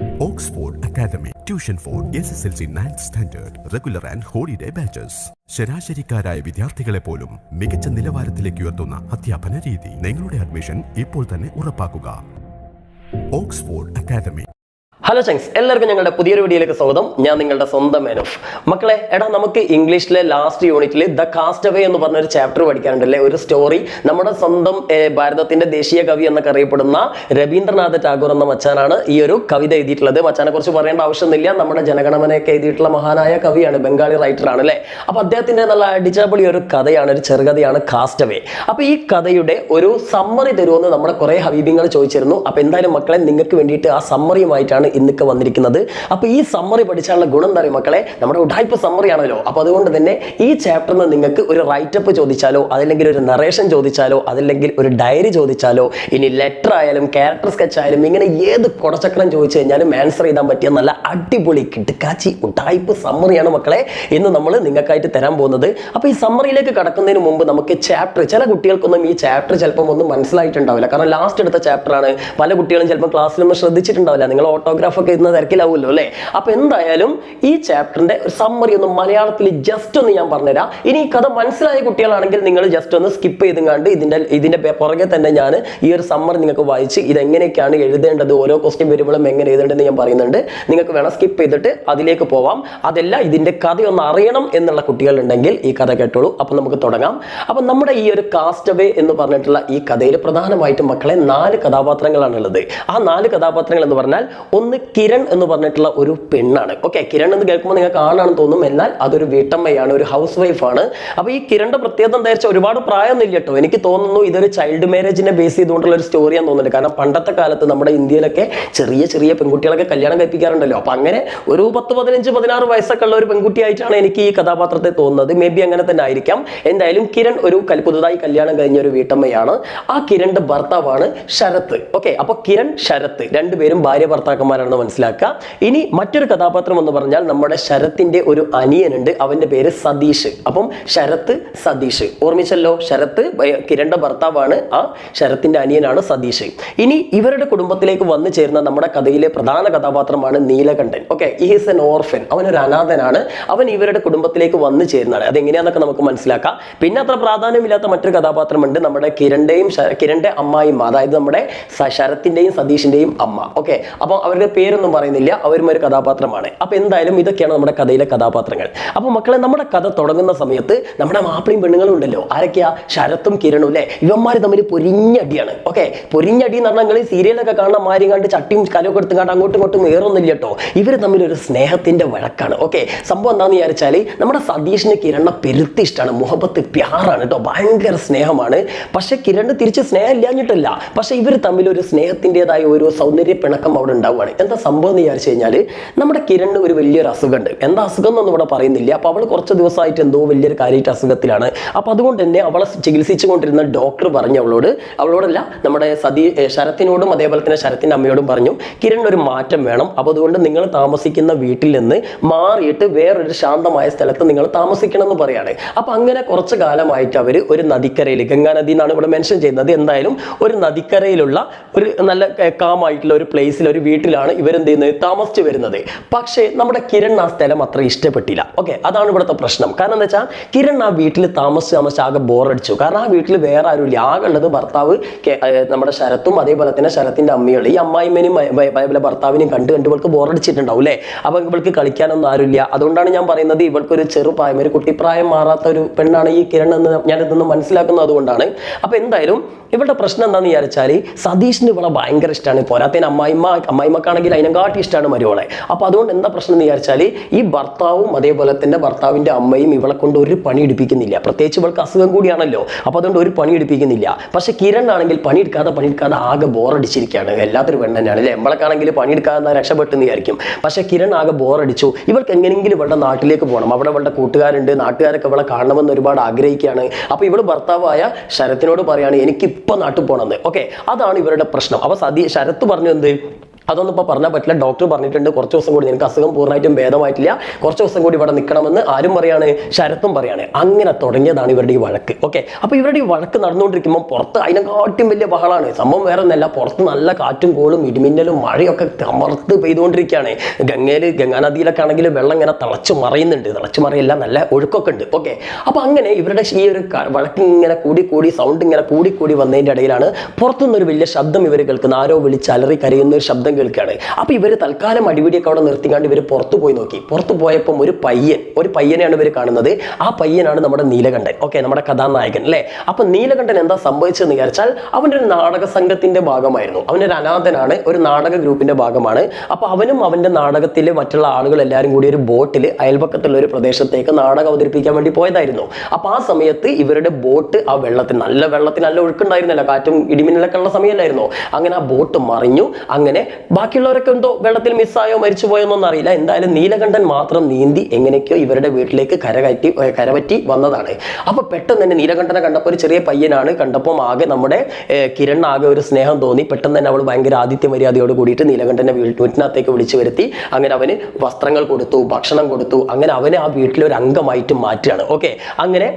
Oxford Academy tuition for S S L C ninth standard regular and holiday batches ശരാശരിക്കാരായ വിദ്യാർത്ഥികളെ പോലും മികച്ച നിലവാരത്തിലേക്ക് ഉയർത്തുന്ന അധ്യാപന രീതി. നിങ്ങളുടെ അഡ്മിഷൻ ഇപ്പോൾ തന്നെ ഉറപ്പാക്കുക. ഓക്സ്ഫോർഡ് അക്കാദമി ഹലോ ചങ്സ് എല്ലാവർക്കും ഞങ്ങളുടെ പുതിയൊരു വീഡിയോയിലേക്ക് സ്വാഗതം. ഞാൻ നിങ്ങളുടെ സ്വന്തം മേനോഫ് മക്കളെ എടാ നമുക്ക് ഇംഗ്ലീഷിലെ ലാസ്റ്റ് യൂണിറ്റിൽ ദ കാസ്റ്റ് അവേ എന്ന് പറഞ്ഞൊരു ചാപ്റ്റർ പഠിക്കാനുണ്ടല്ലേ ഒരു സ്റ്റോറി നമ്മുടെ സ്വന്തം ഭാരതത്തിന്റെ ദേശീയ കവി എന്നൊക്കെ അറിയപ്പെടുന്ന രവീന്ദ്രനാഥ് ടാഗോർ എന്ന മച്ചാനാണ് ഈ ഒരു കവിത എഴുതിയിട്ടുള്ളത്. മച്ചാനെ കുറിച്ച് പറയേണ്ട ആവശ്യമൊന്നുമില്ല. നമ്മുടെ ജനഗണമനയൊക്കെ എഴുതിയിട്ടുള്ള മഹാനായ കവിയാണ് ബംഗാളി റൈറ്റർ ആണ് അല്ലേ? അപ്പൊ അദ്ദേഹത്തിന്റെ നല്ല അടിച്ചപൊളി ഒരു കഥയാണ് ഒരു ചെറുകഥയാണ് കാസ്റ്റ് അവേ അപ്പൊ ഈ കഥയുടെ ഒരു സമ്മറി തരുമെന്ന് നമ്മുടെ കുറെ ഹബീബിങ്ങൾ ചോദിച്ചിരുന്നു. അപ്പൊ എന്തായാലും മക്കളെ നിങ്ങൾക്ക് വേണ്ടിയിട്ട് ആ സമ്മറിയുമായിട്ടാണ് ഇന്നൊക്കെ വന്നിരിക്കുന്നത്. അപ്പൊ ഈ സമ്മറി പഠിച്ചാലുള്ള ഗുണം എന്താ പറയുക മക്കളെ? നമ്മുടെ ഉടായ്പ സമ്മറി ആണല്ലോ. അപ്പൊ അതുകൊണ്ട് തന്നെ ഈ ചാപ്റ്ററിൽ നിങ്ങൾക്ക് ഒരു റൈറ്റപ്പ് ചോദിച്ചാലോ അതല്ലെങ്കിൽ ഒരു നറേഷൻ ചോദിച്ചാലോ അതല്ലെങ്കിൽ ഒരു ഡയറി ചോദിച്ചാലോ ഇനി ലെറ്റർ ആയാലും ക്യാരക്ടർ സ്കെച്ച് ആയാലും ഇങ്ങനെ ഏത് കുടച്ചക്രം ചോദിച്ചു കഴിഞ്ഞാലും ആൻസർ ചെയ്താൻ പറ്റിയ നല്ല അടിപൊളി കിട്ടുകാച്ചി ഉടായ്പ സമ്മറിയാണ് മക്കളെ. ഇന്ന് നമ്മൾ നിങ്ങൾക്കായിട്ട് തരാൻ പോകുന്നത്. അപ്പൊ ഈ സമ്മറിയിലേക്ക് കടക്കുന്നതിന് മുമ്പ് നമുക്ക് ചാപ്റ്റർ ചില കുട്ടികൾക്കൊന്നും ഈ ചാപ്റ്റർ ചിലപ്പം ഒന്നും മനസ്സിലായിട്ടുണ്ടാവില്ല. കാരണം ലാസ്റ്റ് എടുത്ത ചാപ്റ്റർ ആണ്. പല കുട്ടികളും ചിലപ്പോൾ ക്ലാസ്സിലൊന്നും ശ്രദ്ധിച്ചിട്ടുണ്ടാവില്ല. നിങ്ങൾ ഓട്ടോഗ്രാഫ് ഒക്കെ ഇന്ന് തിരക്കിലാവുമല്ലോ അല്ലേ? അപ്പൊ എന്തായാലും ഈ ചാപ്റ്ററിന്റെ ഒരു സമ്മറി ഒന്ന് മലയാളത്തിൽ ജസ്റ്റ് ഒന്ന് ഞാൻ പറഞ്ഞുതരാം. ഇനി ഈ കഥ മനസ്സിലായ കുട്ടികളാണെങ്കിൽ നിങ്ങൾ ജസ്റ്റ് ഒന്ന് സ്കിപ്പ് ചെയ്തും കണ്ട് ഇതിന്റെ ഇതിന്റെ പുറകെ തന്നെ ഞാൻ ഈ ഒരു സമ്മറി നിങ്ങൾക്ക് വായിച്ച് ഇതെങ്ങനെയൊക്കെയാണ് എഴുതേണ്ടത് ഓരോ ക്വസ്റ്റ്യൻ വരുമ്പോഴും എങ്ങനെ എഴുതേണ്ടതെന്ന് ഞാൻ പറയുന്നുണ്ട്. നിങ്ങൾക്ക് വേണം സ്കിപ്പ് ചെയ്തിട്ട് അതിലേക്ക് പോവാം. അതല്ല ഇതിന്റെ കഥയൊന്ന് അറിയണം എന്നുള്ള കുട്ടികളുണ്ടെങ്കിൽ ഈ കഥ കേട്ടോളൂ. അപ്പൊ നമുക്ക് തുടങ്ങാം. അപ്പൊ നമ്മുടെ ഈ ഒരു കാസ്റ്റ് കാസ്റ്റവേ എന്ന് പറഞ്ഞിട്ടുള്ള ഈ കഥയിൽ പ്രധാനമായിട്ടും മക്കളെ നാല് കഥാപാത്രങ്ങളാണ് ഉള്ളത് ആ നാല് കഥാപാത്രങ്ങൾ എന്ന് പറഞ്ഞാൽ ഒന്ന് കിരൺ എന്ന് പറഞ്ഞിട്ടുള്ള ഒരു പെണ്ണാണ്. ഓക്കെ കിരൺ എന്ന് കേൾക്കുമ്പോൾ നിങ്ങൾക്ക് ആണാണെന്ന് തോന്നും. എന്നാൽ അതൊരു വീട്ടമ്മയാണ് ഒരു ഹൗസ് വൈഫാണ് അപ്പോൾ ഈ കിരണിന്റെ പ്രത്യേകത എന്താ വെച്ചാൽ ഒരുപാട് പ്രായമൊന്നുമില്ല കേട്ടോ. എനിക്ക് തോന്നുന്നു ഇതൊരു ചൈൽഡ് മാരേജിനെ ബേസ് ചെയ്തുകൊണ്ടുള്ള ഒരു സ്റ്റോറിയാന്ന് തോന്നുന്നുണ്ട്. കാരണം പണ്ടത്തെ കാലത്ത് നമ്മുടെ ഇന്ത്യയിലൊക്കെ ചെറിയ ചെറിയ പെൺകുട്ടികളൊക്കെ കല്യാണം കഴിപ്പിക്കാറുണ്ടല്ലോ. അപ്പൊ അങ്ങനെ ഒരു പത്ത് പതിനഞ്ച് പതിനാറ് വയസ്സൊക്കെ ഉള്ള ഒരു പെൺകുട്ടിയായിട്ടാണ് എനിക്ക് ഈ കഥാപാത്രത്തെ തോന്നുന്നത്. മേ ബി അങ്ങനെ തന്നെ ആയിരിക്കാം. എന്തായാലും കിരൺ ഒരു പുതുതായി കല്യാണം കഴിഞ്ഞ ഒരു വീട്ടമ്മയാണ്. ആ കിരണിന്റെ ഭർത്താവാണ് ശരത്ത്. ഓക്കെ അപ്പൊ കിരൺ ശരത്ത്. രണ്ടുപേരും ഭാര്യ ഭർത്താക്കന്മാരാണെന്ന് മനസ്സിലാക്കുക. ഇനി മറ്റൊരു കഥാപാത്രം എന്ന് പറഞ്ഞാൽ നമ്മുടെ ശരത്തിന്റെ ഒരു അനിയനുണ്ട്. അവന്റെ പേര് സതീഷ്. അപ്പം ശരത്ത് സതീഷ്. ഓർമ്മിച്ചല്ലോ ശരത്ത് കിരണ്ട ഭർത്താവാണ്. ആ ശരത്തിന്റെ അനിയനാണ് സതീഷ്. ഇനി ഇവരുടെ കുടുംബത്തിലേക്ക് വന്നു ചേരുന്ന നമ്മുടെ കഥയിലെ പ്രധാന കഥാപാത്രമാണ് Neelakantan. Okay is an orphan അവനൊരു അനാഥനാണ്. അവൻ ഇവരുടെ കുടുംബത്തിലേക്ക് വന്നു ചേരുന്നതാണ്. അതെങ്ങനെയാന്നൊക്കെ നമുക്ക് മനസ്സിലാക്കാം. പിന്നെ അത്ര പ്രാധാന്യമില്ലാത്ത മറ്റൊരു കഥാപാത്രമുണ്ട് നമ്മുടെ കിരണ്ടയും കിരണ്ടെ അമ്മായിമ്മ. അതായത് നമ്മുടെ ശരത്തിന്റെയും സതീഷിന്റെയും അമ്മ. ഓക്കെ അപ്പോൾ അവരുടെ പേരൊന്നും പറയുന്നില്ല അവരും ഒരു കഥാപാത്രമാണ്. അപ്പൊ എന്തായാലും ഇതൊക്കെയാണ് നമ്മുടെ കഥയിലെ കഥാപാത്രങ്ങൾ. അപ്പൊ മക്കളെ നമ്മുടെ കഥ തുടങ്ങുന്ന സമയത്ത് നമ്മുടെ മാപ്പിളയും പെണ്ണുങ്ങളും ഉണ്ടല്ലോ. ആരൊക്കെയാ? ശരത്തും കിരണും അല്ലേ? ഇവന്മാർ തമ്മിൽ പൊരിഞ്ഞടിയാണ്. ഓക്കെ? പൊരിഞ്ഞടി എന്ന് പറഞ്ഞാൽ സീരിയലൊക്കെ കാണാൻ മാരി കണ്ട് ചട്ടിയും കലൊക്കെ എടുത്ത് കണ്ട് അങ്ങോട്ടും ഇങ്ങോട്ടും ഏറൊന്നുമില്ല കേട്ടോ. ഇവർ തമ്മിൽ ഒരു സ്നേഹത്തിന്റെ വഴക്കാണ്. ഓക്കെ? സംഭവം എന്താണെന്ന് വിചാരിച്ചാൽ നമ്മുടെ സതീഷിന് കിരണ പെരുത്തി ഇഷ്ടമാണ് മുഹബത്ത് പ്യാറാണ് കേട്ടോ. ഭയങ്കര സ്നേഹമാണ്. പക്ഷെ കിരണ് തിരിച്ച് സ്നേഹം ഇല്ലാഞ്ഞിട്ടല്ല. പക്ഷെ ഇവർ തമ്മിൽ ഒരു സ്നേഹത്തിന്റെതായ ഒരു സൗന്ദര്യ പിണക്കം അവിടെ ഉണ്ടാവുകയാണ്. എന്താ സംഭവം എന്ന് വിചാരിച്ചു കഴിഞ്ഞാൽ നമ്മുടെ കിരണിന് ഒരു വലിയൊരു അസുഖമുണ്ട്. എന്താ അസുഖം എന്നൊന്നും ഇവിടെ പറയുന്നില്ല. അപ്പോൾ അവൾ കുറച്ച് ദിവസമായിട്ട് എന്തോ വലിയൊരു കാര്യമായിട്ട് അസുഖത്തിലാണ്. അപ്പോൾ അതുകൊണ്ട് തന്നെ അവളെ ചികിത്സിച്ചു കൊണ്ടിരുന്ന ഡോക്ടർ പറഞ്ഞു അവളോട് അവളോടല്ല നമ്മുടെ സതി ശരത്തിനോടും അതേപോലെ തന്നെ ശരത്തിന്റെ അമ്മയോടും പറഞ്ഞു കിരണിന് ഒരു മാറ്റം വേണം. അപ്പോൾ അതുകൊണ്ട് നിങ്ങൾ താമസിക്കുന്ന വീട്ടിൽ നിന്ന് മാറിയിട്ട് വേറൊരു ശാന്തമായ സ്ഥലത്ത് നിങ്ങൾ താമസിക്കണം എന്ന് പറയാണ്. അപ്പോൾ അങ്ങനെ കുറച്ച് കാലമായിട്ട് അവർ ഒരു നദിക്കരയിൽ ഗംഗാ നദി എന്നാണ് ഇവിടെ മെൻഷൻ ചെയ്യുന്നത്. എന്തായാലും ഒരു നദിക്കരയിലുള്ള ഒരു നല്ല കാമായിട്ടുള്ള ഒരു പ്ലേസിൽ ഒരു വീട്ടിലാണ് ഇവരെന്ത് ചെയ്യുന്നത് താമസിച്ചു വരുന്നത്. പക്ഷേ നമ്മുടെ കിരൺ ആ സ്ഥലം അത്ര ഇഷ്ടപ്പെട്ടില്ല. ഓക്കെ അതാണ് ഇവിടുത്തെ പ്രശ്നം. കാരണം എന്താ വെച്ചാൽ കിരൺ ആ വീട്ടിൽ താമസിച്ച് താമസിച്ച് ആകെ ബോറടിച്ചു. കാരണം ആ വീട്ടിൽ വേറെ ആരുമില്ല. ആകെ ഉള്ളത് ഭർത്താവ് നമ്മുടെ ശരത്തും അതേപോലെ തന്നെ ശരത്തിന്റെ അമ്മയുള്ളൂ ഈ അമ്മായിമ്മനും അതേപോലെ ഭർത്താവിനെയും കണ്ട് കണ്ട് ഇവൾക്ക് ബോറടിച്ചിട്ടുണ്ടാവും അല്ലേ? അപ്പൊ ഇവൾക്ക് കളിക്കാനൊന്നും ആരുമില്ല. അതുകൊണ്ടാണ് ഞാൻ പറയുന്നത് ഇവൾക്കൊരു ചെറുപ്രായം ഒരു കുട്ടിപ്രായം മാറാത്ത ഒരു പെണ്ണാണ് ഈ കിരൺ എന്ന് ഞാൻ ഇതൊന്നും മനസ്സിലാക്കുന്നത് അതുകൊണ്ടാണ്. അപ്പൊ എന്തായാലും ഇവളുടെ പ്രശ്നം എന്താണെന്ന് വിചാരിച്ചാൽ സതീഷിന് ഇവളെ ഭയങ്കര ഇഷ്ടമാണ് പോരാത്തതിന് അമ്മായിമ്മ അമ്മായിമ്മക്കാണെങ്കിൽ അതിനെക്കാട്ടി ഇഷ്ടമാണ് മരുവളെ അപ്പോൾ അതുകൊണ്ട് എന്താ പ്രശ്നം എന്ന് വിചാരിച്ചാൽ ഈ ഭർത്താവും അതേപോലെ തന്നെ ഭർത്താവിന്റെ അമ്മയും ഇവളെ കൊണ്ട് ഒരു പണി എടുപ്പിക്കുന്നില്ല. പ്രത്യേകിച്ച് ഇവൾക്ക് അസുഖം കൂടിയാണല്ലോ. അപ്പോൾ അതുകൊണ്ട് ഒരു പണി എടുപ്പിക്കുന്നില്ല. പക്ഷേ കിരൺ ആണെങ്കിൽ പണിയെടുക്കാതെ പണിയെടുക്കാതെ ആകെ ബോറടിച്ചിരിക്കുകയാണ്. എല്ലാത്തൊരു പെണ്ണ് തന്നെയാണ് അല്ലേ? നമ്മളൊക്കെയാണെങ്കിൽ പണിയെടുക്കാതെ രക്ഷപ്പെട്ടെന്ന് വിചാരിക്കും. പക്ഷേ കിരൺ ആകെ ബോറടിച്ചു. ഇവൾക്ക് എങ്ങനെയെങ്കിലും ഇവളുടെ നാട്ടിലേക്ക് പോകണം. അവിടെ ഇവളുടെ കൂട്ടുകാരുണ്ട്. നാട്ടുകാരൊക്കെ ഇവളെ കാണണമെന്ന് ഒരുപാട് ആഗ്രഹിക്കുകയാണ്. അപ്പോൾ ഇവൾ ഭർത്താവായ ശരത്തിനോട് പറയുകയാണ് എനിക്ക് ഇപ്പൊ നാട്ടിൽ പോകണമെന്ന് ഓക്കെ? അതാണ് ഇവരുടെ പ്രശ്നം. അപ്പൊ സതി ശരത്ത് പറഞ്ഞു എന്ത്? അതൊന്നും ഇപ്പോൾ പറഞ്ഞാൽ പറ്റില്ല. ഡോക്ടർ പറഞ്ഞിട്ടുണ്ട് കുറച്ച് ദിവസം കൂടി നിനക്ക് അസുഖം പൂർണമായിട്ടും ഭേദമായിട്ടില്ല. കുറച്ച് ദിവസം കൂടി ഇവിടെ നിൽക്കണമെന്ന് ആരും പറയാണ് ശരത്തും പറയാണ്. അങ്ങനെ തുടങ്ങിയതാണ് ഇവരുടെ ഈ വഴക്ക്. ഓക്കെ അപ്പോൾ ഇവരുടെ ഈ വഴക്ക് നടന്നുകൊണ്ടിരിക്കുമ്പോൾ പുറത്ത് അതിനെക്കാട്ടും വലിയ ബഹളമാണ് സംഭവം വേറെ ഒന്നല്ല പുറത്ത് നല്ല കാറ്റും കോളും ഇടിമിന്നലും മഴയൊക്കെ കമർത്ത് പെയ്തുകൊണ്ടിരിക്കുകയാണ്. ഗംഗയിൽ ഗംഗാനദിയിലൊക്കെ ആണെങ്കിൽ വെള്ളം ഇങ്ങനെ തിളച്ച് മറയുന്നുണ്ട്. തിളച്ച് മറയില്ല നല്ല ഒഴുക്കൊക്കെ ഉണ്ട്. ഓക്കെ അപ്പോൾ അങ്ങനെ ഇവരുടെ ഈ ഒരു വഴക്ക് ഇങ്ങനെ കൂടി കൂടി സൗണ്ട് ഇങ്ങനെ കൂടി കൂടി വന്നതിന്റെ ഇടയിലാണ് പുറത്തുനിന്നൊരു വലിയ ശബ്ദം ഇവർ കേൾക്കുന്നത്. ആരോ വിളിച്ച് അലറി കരയുന്ന ഒരു ശബ്ദം കേൾക്കുകയാണ് അപ്പോൾ ഇവർ തൽക്കാലം അടിപിടിയൊക്കെ അവിടെ നിർത്തിക്കാണ്ട് ഇവർ പുറത്തു പോയി നോക്കി. പുറത്തു പോയപ്പം ഒരു പയ്യൻ ഒരു പയ്യനെയാണ് ഇവർ കാണുന്നത്. ആ പയ്യനാണ് നമ്മുടെ നീലകണ്ഠൻ. ഓക്കെ നമ്മുടെ കഥാനായകൻ അല്ലേ? അപ്പം നീലകണ്ഠൻ എന്താ സംഭവിച്ചതെന്ന് വിചാരിച്ചാൽ അവന്റെ ഒരു നാടക സംഘത്തിന്റെ ഭാഗമായിരുന്നു. അവനൊരു അനാഥനാണ് ഒരു നാടക ഗ്രൂപ്പിന്റെ ഭാഗമാണ്. അപ്പോൾ അവനും അവന്റെ നാടകത്തിലെ മറ്റുള്ള ആളുകൾ എല്ലാവരും കൂടി ഒരു ബോട്ടിൽ അയൽപക്കത്തുള്ള ഒരു പ്രദേശത്തേക്ക് നാടകം അവതരിപ്പിക്കാൻ വേണ്ടി പോയതായിരുന്നു. അപ്പോൾ ആ സമയത്ത് ഇവരുടെ ബോട്ട് ആ വെള്ളത്തിൽ നല്ല വെള്ളത്തിൽ നല്ല ഒഴുക്കുണ്ടായിരുന്നില്ല. കാറ്റും ഇടിമിന്നലൊക്കെ ഉള്ള സമയമല്ലായിരുന്നു അങ്ങനെ ആ ബോട്ട് മറിഞ്ഞു. അങ്ങനെ ബാക്കിയുള്ളവരൊക്കെ എന്തോ വെള്ളത്തിൽ മിസ്സായോ? മരിച്ചു പോയോന്നൊന്നും അറിയില്ല. എന്തായാലും നീലകണ്ഠൻ മാത്രം നീന്തി എങ്ങനെയൊക്കെയോ ഇവരുടെ വീട്ടിലേക്ക് കരകയറ്റി ഏ, കരപറ്റി വന്നതാണ്. അപ്പോൾ പെട്ടെന്ന് തന്നെ നീലകണ്ഠനെ കണ്ടപ്പോൾ ഒരു ചെറിയ പയ്യനാണ്. കണ്ടപ്പോൾ ആകെ നമ്മുടെ കിരൺ ആകെ ഒരു സ്നേഹം തോന്നി. പെട്ടെന്ന് തന്നെ അവൾ ഭയങ്കര ആദിത്യ മര്യാദയോട് കൂടിയിട്ട് നീലകണ്ഠനെ വീട്ടിനകത്തേക്ക് വിളിച്ചു വരുത്തി. അങ്ങനെ അവന് വസ്ത്രങ്ങൾ കൊടുത്തു ഭക്ഷണം കൊടുത്തു. അങ്ങനെ അവനെ ആ വീട്ടിലെ ഒരു അംഗമായിട്ട് മാറ്റുകയാണ്. ഓക്കെ? അങ്ങനെ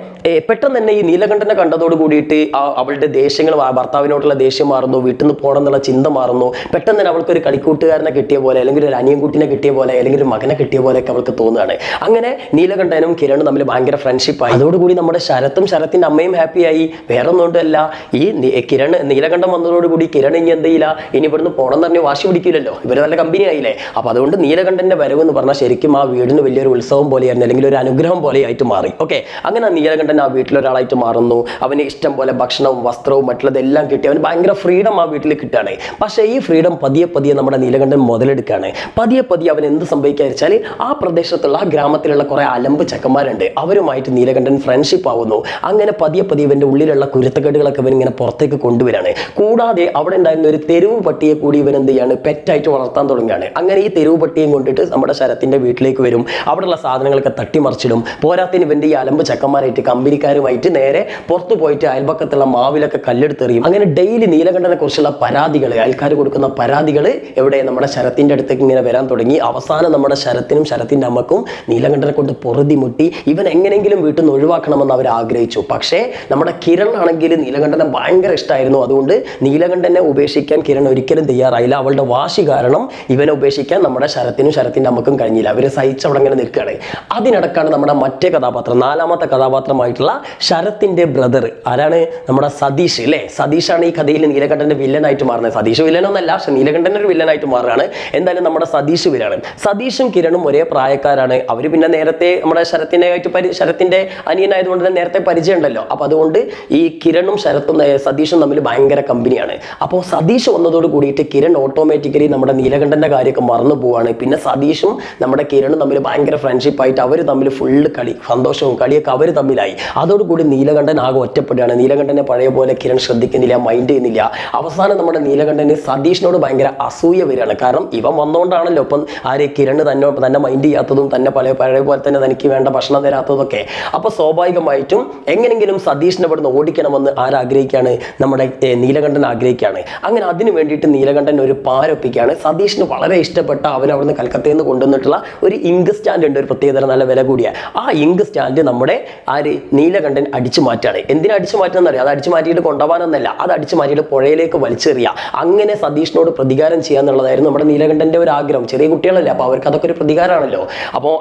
പെട്ടെന്ന് തന്നെ ഈ നീലകണ്ഠനെ കണ്ടതോട് കൂടിയിട്ട് അവളുടെ ദേഷ്യങ്ങൾ ഭർത്താവിനോടുള്ള ദേഷ്യം മാറുന്നു. വീട്ടിൽ നിന്ന് പോകണം എന്നുള്ള ചിന്ത മാറുന്നു. പെട്ടെന്ന് തന്നെ അവൾക്ക് ഒരു കളിക്കൂട്ടുകാരനെ കിട്ടിയ പോലെ അല്ലെങ്കിൽ ഒരു അനിയൻകുട്ടിനെ കിട്ടിയ പോലെ അല്ലെങ്കിൽ ഒരു മകനെ കിട്ടിയ പോലെയൊക്കെ അവൾക്ക് തോന്നുകയാണ്. അങ്ങനെ നീലകണ്ഠനും കിരണും തമ്മിൽ ഭയങ്കര ഫ്രണ്ട്ഷിപ്പായി അതോടുകൂടി നമ്മുടെ ശരത്തും ശരത്തിന്റെ അമ്മയും ഹാപ്പിയായി വേറെ ഒന്നുകൊണ്ടല്ല ഈ കിരൺ നീലകണ്ഠം വന്നതോടുകൂടി കിരൺ ഇനി എന്ത് ചെയ്യില്ല? ഇനി ഇവിടുന്ന് പോകണം എന്ന് പറഞ്ഞാൽ വാശി പിടിക്കില്ലല്ലോ ഇവർ നല്ല കമ്പനി ആയില്ലേ? അപ്പോൾ അതുകൊണ്ട് നീലകണ്ഠന്റെ വരവ് എന്ന് പറഞ്ഞാൽ ശരിക്കും ആ വീടിന് വലിയൊരു ഉത്സവം പോലെയായിരുന്നു അല്ലെങ്കിൽ ഒരു അനുഗ്രഹം പോലെയായിട്ട് മാറി. ഓക്കെ അങ്ങനെ നീലകണ്ഠൻ ആ വീട്ടിലൊരാളായിട്ട് മാറുന്നു. അവന് ഇഷ്ടം പോലെ ഭക്ഷണവും വസ്ത്രവും മറ്റുള്ളതെല്ലാം കിട്ടി. അവന് ഭയങ്കര ഫ്രീഡം ആ വീട്ടിൽ കിട്ടുകയാണ്. പക്ഷേ ഈ ഫ്രീഡം പതിയെ പതിയെ നമ്മുടെ നീലകണ്ഠൻ മുതലെടുക്കുകയാണ്. പതിയെ പതിയെ അവൻ എന്ത് സംഭവിക്കുക വെച്ചാൽ ആ പ്രദേശത്തുള്ള ആ ഗ്രാമത്തിലുള്ള കുറെ അലമ്പ് ചെക്കന്മാരുണ്ട്. അവരുമായിട്ട് നീലകണ്ഠൻ ഫ്രണ്ട്ഷിപ്പ് ആവുന്നു. അങ്ങനെ പതിയെ പതിയെ ഇവന്റെ ഉള്ളിലുള്ള കുരുത്തക്കേടുകളൊക്കെ ഇവൻ ഇങ്ങനെ പുറത്തേക്ക് കൊണ്ടുവരാണ്. കൂടാതെ അവിടെ ഉണ്ടായിരുന്ന ഒരു തെരുവ് പട്ടിയെ കൂടി ഇവൻ എന്ത് ചെയ്യാണ്? പെറ്റായിട്ട് വളർത്താൻ തുടങ്ങുകയാണ്. അങ്ങനെ ഈ തെരുവ് പട്ടിയും കൊണ്ടിട്ട് നമ്മുടെ ശരത്തിന്റെ വീട്ടിലേക്ക് വരും. അവിടെയുള്ള സാധനങ്ങളൊക്കെ തട്ടിമറിച്ചിടും. പോരാത്തിന് ഇവന്റെ ഈ അലമ്പ് ചെക്കന്മാരായിട്ട് കമ്പനിക്കാരുമായിട്ട് നേരെ പുറത്തു പോയിട്ട് അയൽപക്കത്തുള്ള മാവിലൊക്കെ കല്ലെടുത്തെറിയും. അങ്ങനെ ഡെയിലി നീലകണ്ഠനെ കുറിച്ചുള്ള പരാതികൾ അയൽക്കാർ കൊടുക്കുന്ന പരാതികൾ എവിടെ നമ്മുടെ ശരത്തിന്റെ അടുത്തേക്ക് ഇങ്ങനെ വരാൻ തുടങ്ങി. അവസാനം നമ്മുടെ ശരത്തിനും ശരത്തിന്റെ അമ്മക്കും നീലകണ്ഠനെ കൊണ്ട് പൊറുതി മുട്ടി ഇവൻ എങ്ങനെയെങ്കിലും വീട്ടിൽ നിന്ന് ഒഴിവാക്കണമെന്ന് അവർ ആഗ്രഹിച്ചു. പക്ഷേ നമ്മുടെ കിരൺ ആണെങ്കിൽ നീലകണ്ഠനെ ഭയങ്കര ഇഷ്ടമായിരുന്നു അതുകൊണ്ട് നീലകണ്ഠനെ ഉപേക്ഷിക്കാൻ കിരൺ ഒരിക്കലും തയ്യാറായില്ല. അവളുടെ വാശി കാരണം ഇവനെ ഉപേക്ഷിക്കാൻ നമ്മുടെ ശരത്തിനും ശരത്തിന്റെ അമ്മക്കും കഴിഞ്ഞില്ല. അവർ സഹിച്ച് അവിടെ ഇങ്ങനെ നിൽക്കുകയാണ്. അതിനിടക്കാണ് നമ്മുടെ മറ്റേ കഥാപാത്രം നാലാമത്തെ കഥാപാത്രമായിട്ടുള്ള ശരത്തിന്റെ ബ്രദർ ആരാണ്? നമ്മുടെ സതീഷ് അല്ലേ? സതീഷാണ് ഈ കഥയിൽ നീലകണ്ഠന്റെ വില്ലനായിട്ട് മാറുന്നത്. സതീഷ് വില്ലനൊന്നല്ല പക്ഷെ നീലകണ്ഠൻ വില്ലനായിട്ട് മാറുകയാണ്. എന്തായാലും നമ്മുടെ സതീഷ് വില്ലാണ് സതീഷും കിരണും ഒരേ പ്രായക്കാരാണ്. അവർ പിന്നെ നേരത്തെ നമ്മുടെ ശരത്തിനെ ആയിട്ട് പരി ശരത്തിന്റെ അനിയനായതുകൊണ്ട് തന്നെ നേരത്തെ പരിചയമുണ്ടല്ലോ. അപ്പോൾ അതുകൊണ്ട് ഈ കിരണും ശരത്തും സതീഷും തമ്മിൽ ഭയങ്കര കമ്പനിയാണ്. അപ്പോൾ സതീഷ് വന്നതോട് കൂടിയിട്ട് കിരൺ ഓട്ടോമാറ്റിക്കലി നമ്മുടെ നീലകണ്ഠന്റെ കാര്യമൊക്കെ മറന്നു പോവാണ്. പിന്നെ സതീഷും നമ്മുടെ കിരണും തമ്മിൽ ഭയങ്കര ഫ്രണ്ട്ഷിപ്പ് ആയിട്ട് അവർ തമ്മിൽ ഫുള്ള് കളി സന്തോഷവും കളിയൊക്കെ അവർ തമ്മിലായി. അതോടുകൂടി നീലകണ്ഠൻ ആകെ ഒറ്റപ്പെടുകയാണ്. നീലകണ്ഠനെ പഴയ പോലെ കിരൺ ശ്രദ്ധിക്കുന്നില്ല മൈൻഡ് ചെയ്യുന്നില്ല. അവസാനം നമ്മുടെ നീലകണ്ഠന് സതീഷിനോട് ഭയങ്കര അസൂയ വരികയാണ്. കാരണം ഇവൻ വന്നുകൊണ്ടാണല്ലോ ഇപ്പം ആര് കിരൺ തന്നെ തന്നെ മൈൻഡ് ചെയ്യാത്തതും തന്നെ പല പഴയ പോലെ തന്നെ തനിക്ക് വേണ്ട ഭക്ഷണം തരാത്തതൊക്കെ. അപ്പോൾ സ്വാഭാവികമായിട്ടും എങ്ങനെങ്കിലും സതീഷിനെ ഇവിടുന്ന് ഓടിക്കണമെന്ന് ആരാഗ്രഹിക്കുകയാണ് നമ്മുടെ നീലകണ്ഠൻ ആഗ്രഹിക്കുകയാണ്. അങ്ങനെ അതിന് വേണ്ടിയിട്ട് നീലകണ്ഠൻ ഒരു പാരൊപ്പിക്കുകയാണ് സതീഷിന് വളരെ ഇഷ്ടപ്പെട്ട അവൻ അവിടുന്ന് കൽക്കത്തയിൽ നിന്ന് കൊണ്ടുവന്നിട്ടുള്ള ഒരു ഇങ്ക് സ്റ്റാൻഡ് ഉണ്ട്. ഒരു പ്രത്യേകത നല്ല വില കൂടിയ. ആ ഇങ്ക് സ്റ്റാൻഡ് നമ്മുടെ ആര്? നീലകണ്ഠൻ അടിച്ചു മാറ്റാണ് എന്തിനാ അടിച്ചു മാറ്റുന്നത് അറിയാം അത് അടിച്ചു മാറ്റിയിട്ട് കൊണ്ടുപോകാനൊന്നല്ല. അത് അടിച്ചു മാറ്റിയിട്ട് പുഴയിലേക്ക് വലിച്ചെറിയുക. അങ്ങനെ സതീഷിനോട് പ്രതികാരം ചെയ്യാന്നുള്ളതായിരുന്നു നമ്മുടെ നീലകണ്ഠന്റെ ഒരു ആഗ്രഹം. ചെറിയ കുട്ടികളല്ലേ അപ്പോൾ അവർക്ക് അതൊക്കെ ഒരു പ്രതികാരമാണല്ലോ. അപ്പോൾ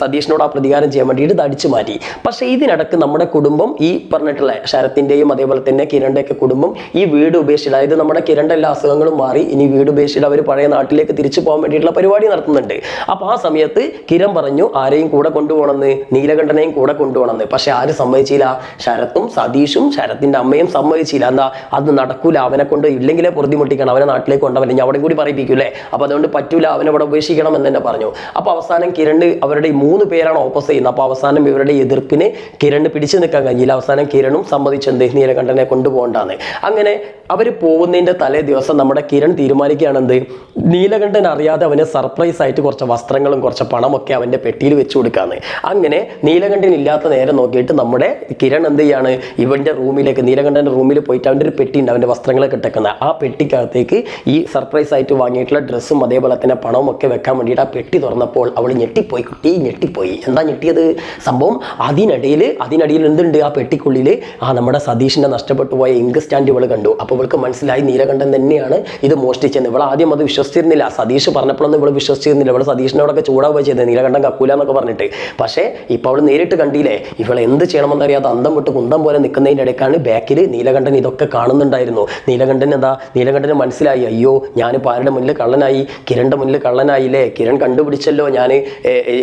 സതീഷിനോട് ആ പ്രതികാരം ചെയ്യാൻ വേണ്ടിയിട്ട് അടിച്ചു മാറ്റി. പക്ഷേ ഇതിനിടക്ക് നമ്മുടെ കുടുംബം ഈ പറഞ്ഞിട്ടുള്ള ശരത്തിന്റെയും അതേപോലെ തന്നെ കിരണിന്റെ കുടുംബം ഈ വീട് ഉപേക്ഷിച്ചിട്ട് അതായത് നമ്മുടെ കിരണ്ട എല്ലാ അസുഖങ്ങളും മാറി ഇനി വീട് ഉപേക്ഷിച്ചിട്ട് അവർ പഴയ നാട്ടിലേക്ക് തിരിച്ചു പോകാൻ വേണ്ടിയിട്ടുള്ള പരിപാടി നടത്തുന്നുണ്ട്. അപ്പോൾ ആ സമയത്ത് കിരൺ പറഞ്ഞു ആരെയും കൂടെ കൊണ്ടുപോകണമെന്ന് നീലകണ്ഠനെയും കൂടെ കൊണ്ടുപോകണമെന്ന്. പക്ഷേ ആരും സമ്മതിച്ചില്ല. ശരത്തും സതീഷും ശരത്തിന്റെ അമ്മയും സമ്മതിച്ചില്ല. എന്താ? അത് നടക്കൂല. അവനെ കൊണ്ട് ഇല്ലെങ്കിലേ പൊറുതിമുട്ടിക്കണം അവനെ നാട്ടിലേക്ക് കൊണ്ടുപോകില്ല അവിടെ കൂടി പറയിപ്പിക്കൂലേ അപ്പോൾ അതുകൊണ്ട് പറ്റൂല അവനെ അവിടെ ഉപേക്ഷിക്കണം എന്ന് തന്നെ പറഞ്ഞു. അപ്പോൾ അവസാനം കിരണ് അവരുടെ ഈ മൂന്ന് പേരാണ് ഓപ്പസ് ചെയ്യുന്നത്. അപ്പോൾ അവസാനം ഇവരുടെ എതിർപ്പിന് കിരണ് പിടിച്ചു നിൽക്കാൻ കഴിഞ്ഞില്ല. അവസാനം കിരണും സമ്മതിച്ചെന്ത്? നീലകണ്ഠനെ കൊണ്ടുപോകണ്ടാന്ന്. അങ്ങനെ അവർ പോകുന്നതിന്റെ തലേ ദിവസം നമ്മുടെ കിരൺ തീരുമാനിക്കുകയാണെന്ത്? നീലകണ്ഠൻ അറിയാതെ അവന് സർപ്രൈസ് ആയിട്ട് കുറച്ച് വസ്ത്രങ്ങളും കുറച്ച് പണമൊക്കെ അവന്റെ പെട്ടിയിൽ വെച്ച് കൊടുക്കാന്ന്. അങ്ങനെ നീലകണ്ഠൻ ഇല്ലാത്ത നേരം നോക്കിയിട്ട് നമ്മുടെ കിരൺ എന്ത് ചെയ്യാണ്? ഇവന്റെ റൂമിലേക്ക് നീലകണ്ഠന്റെ റൂമിൽ പോയിട്ട് അവന്റെ ഒരു പെട്ടി ഉണ്ട് അവന്റെ വസ്ത്രങ്ങളൊക്കെ ഇട്ടേക്കുന്ന. ആ പെട്ടിക്കകത്തേക്ക് ഈ സർപ്രൈസ് സർപ്രൈസ് ആയിട്ട് വാങ്ങിയിട്ടുള്ള ഡ്രസ്സും അതേപോലെ തന്നെ പണവും ഒക്കെ വെക്കാൻ വേണ്ടിയിട്ട് ആ പെട്ടി തുറന്നപ്പോൾ അവൾ ഞെട്ടിപ്പോയി കുട്ടി ഞെട്ടിപ്പോയി. എന്താ ഞെട്ടിയത്? സംഭവം അതിനിടയിൽ അതിനിടയിൽ എന്തുണ്ട് ആ പെട്ടിക്കുള്ളിൽ ആ നമ്മുടെ സതീഷിന്റെ നഷ്ടപ്പെട്ടു പോയ ഇങ്ക് സ്റ്റാൻഡ് ഇവൾ കണ്ടു. അപ്പോൾ ഇവൾക്ക് മനസ്സിലായി നീലകണ്ഠൻ തന്നെയാണ് ഇത് മോഷ്ടിച്ചത് ഇവൾ ആദ്യം അത് വിശ്വസിച്ചിരുന്നില്ല. സതീഷ് പറഞ്ഞപ്പോഴൊന്നും ഇവൾ വിശ്വസിച്ചിരുന്നില്ല. ഇവൾ സതീഷിനോടൊക്കെ ചൂടാവുക ചെയ്തത്. നീലകണ്ഠൻ കക്കൂല എന്നൊക്കെ പറഞ്ഞിട്ട്. പക്ഷേ ഇപ്പോൾ അവൾ നേരിട്ട് കണ്ടില്ലേ? ഇവൾ എന്ത് ചെയ്യണമെന്നറിയാതെ അന്തം വിട്ട് കുന്തം പോലെ നിൽക്കുന്നതിന്റെ ഇടയ്ക്കാണ് ബാക്കിൽ നീലകണ്ഠൻ ഇതൊക്കെ കാണുന്നുണ്ടായിരുന്നു. നീലകണ്ഠൻ എന്താ? നീലകണ്ഠന് മനസ്സിലായി. അയ്യോ ഞാനിപ്പോൾ ആരുടെ മുന്നിൽ കള്ളനായി കിരണിന്റെ മുന്നിൽ കള്ളനായില്ലേ? കിരൺ കണ്ടുപിടിച്ചല്ലോ ഞാൻ